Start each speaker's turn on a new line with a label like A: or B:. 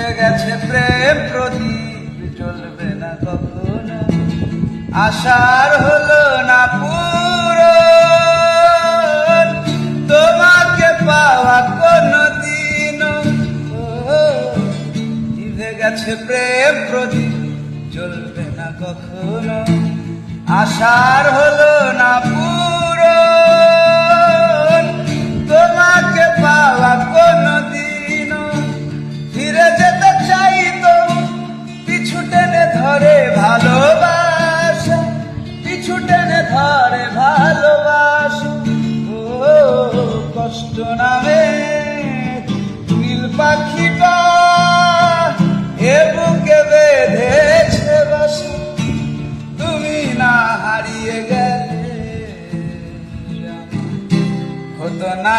A: নিভে গেছে প্রেম, প্রদীপ জ্বলবে না কখনো। আশার হলো না পুরো তোমাকে পাওয়া কোনো দিন নিভে গেছে প্রেম, প্রদীপ জ্বলবে না কখনো। আশার হলো ধরে ভালোবাসা, পিছু টেনে ধরে ভালোবাসা। ও, কষ্ট নামে নীল পাখিটা এ বুকে বেঁধেছে বাসা। তুমি না হারিয়ে গেলে, হতো না